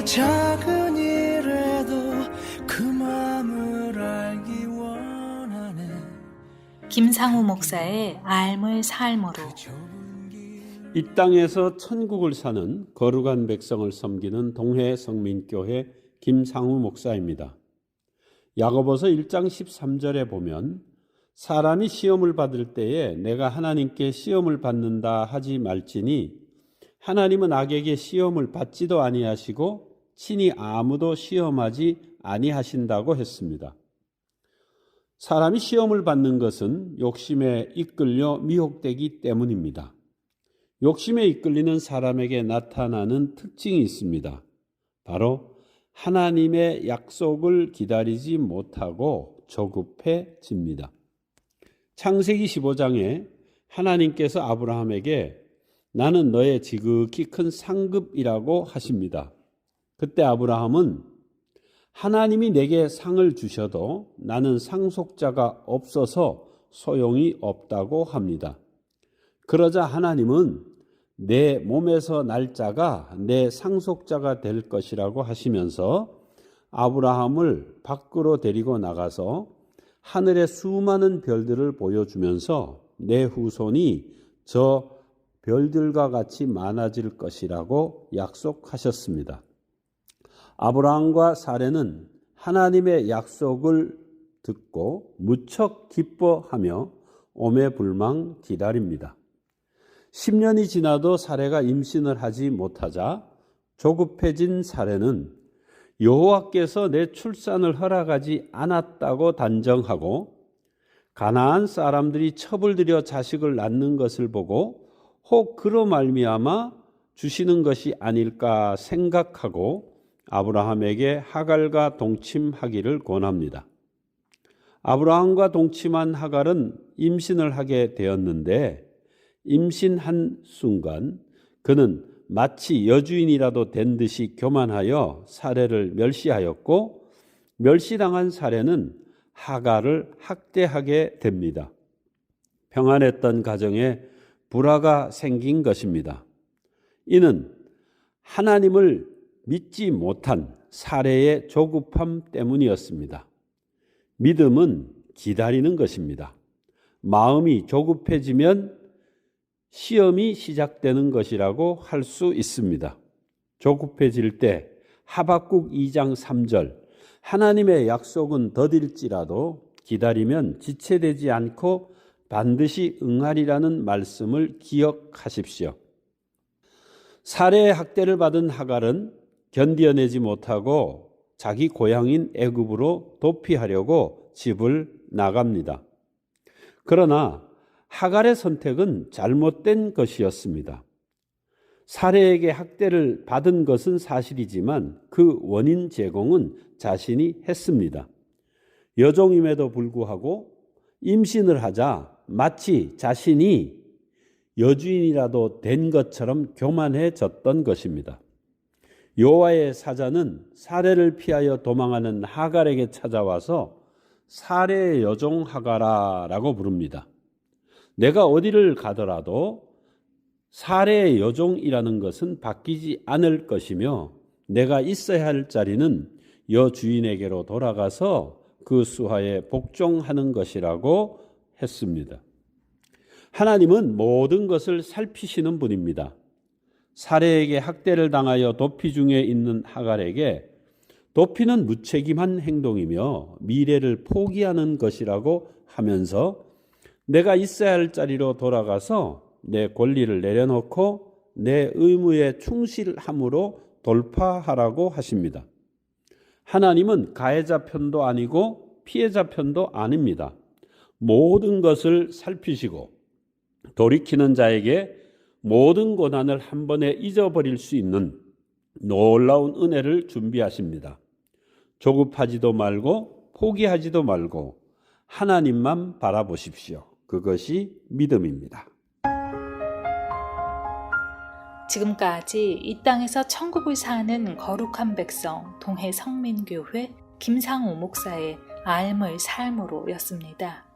내 작은 일에도 그 마음을 알기 원하네 김상우 목사의 알물 삶으로 이 땅에서 천국을 사는 거룩한 백성을 섬기는 동해 성민교회 김상우 목사입니다. 야고보서 1장 13절에 보면 사람이 시험을 받을 때에 내가 하나님께 시험을 받는다 하지 말지니 하나님은 악에게 시험을 받지도 아니하시고 친히 아무도 시험하지 아니하신다고 했습니다. 사람이 시험을 받는 것은 욕심에 이끌려 미혹되기 때문입니다. 욕심에 이끌리는 사람에게 나타나는 특징이 있습니다. 바로 하나님의 약속을 기다리지 못하고 조급해집니다. 창세기 15장에 하나님께서 아브라함에게 나는 너의 지극히 큰 상급이라고 하십니다. 그때 아브라함은 하나님이 내게 상을 주셔도 나는 상속자가 없어서 소용이 없다고 합니다. 그러자 하나님은 내 몸에서 날 자가 내 상속자가 될 것이라고 하시면서 아브라함을 밖으로 데리고 나가서 하늘의 수많은 별들을 보여주면서 내 후손이 저 별들과 같이 많아질 것이라고 약속하셨습니다. 아브라함과 사례는 하나님의 약속을 듣고 무척 기뻐하며 오매불망 기다립니다. 10년이 지나도 사례가 임신을 하지 못하자 조급해진 사례는 여호와께서 내 출산을 허락하지 않았다고 단정하고 가나안 사람들이 첩을 들여 자식을 낳는 것을 보고 혹 그로 말미암아 주시는 것이 아닐까 생각하고 아브라함에게 하갈과 동침하기를 권합니다. 아브라함과 동침한 하갈은 임신을 하게 되었는데 임신한 순간 그는 마치 여주인이라도 된 듯이 교만하여 사례를 멸시하였고 멸시당한 사례는 하가를 학대하게 됩니다. 평안했던 가정에 불화가 생긴 것입니다. 이는 하나님을 믿지 못한 사례의 조급함 때문이었습니다. 믿음은 기다리는 것입니다. 마음이 조급해지면 시험이 시작되는 것이라고 할 수 있습니다. 조급해질 때 하박국 2장 3절 하나님의 약속은 더딜지라도 기다리면 지체되지 않고 반드시 응하리라는 말씀을 기억하십시오. 살해의 학대를 받은 하갈은 견디어내지 못하고 자기 고향인 애굽으로 도피하려고 집을 나갑니다. 그러나 하갈의 선택은 잘못된 것이었습니다. 사례에게 학대를 받은 것은 사실이지만 그 원인 제공은 자신이 했습니다. 여종임에도 불구하고 임신을 하자 마치 자신이 여주인이라도 된 것처럼 교만해졌던 것입니다. 요와의 사자는 사례를 피하여 도망하는 하갈에게 찾아와서 사례의 여종 하가라라고 부릅니다. 내가 어디를 가더라도 사례의 여종이라는 것은 바뀌지 않을 것이며 내가 있어야 할 자리는 여주인에게로 돌아가서 그 수하에 복종하는 것이라고 했습니다. 하나님은 모든 것을 살피시는 분입니다. 사례에게 학대를 당하여 도피 중에 있는 하갈에게 도피는 무책임한 행동이며 미래를 포기하는 것이라고 하면서 내가 있어야 할 자리로 돌아가서 내 권리를 내려놓고 내 의무에 충실함으로 돌파하라고 하십니다. 하나님은 가해자 편도 아니고 피해자 편도 아닙니다. 모든 것을 살피시고 돌이키는 자에게 모든 고난을 한 번에 잊어버릴 수 있는 놀라운 은혜를 준비하십니다. 조급하지도 말고 포기하지도 말고 하나님만 바라보십시오. 그것이 믿음입니다. 지금까지 이 땅에서 천국을 사는 거룩한 백성 동해 성민교회 김상우 목사의 알물 삶으로였습니다.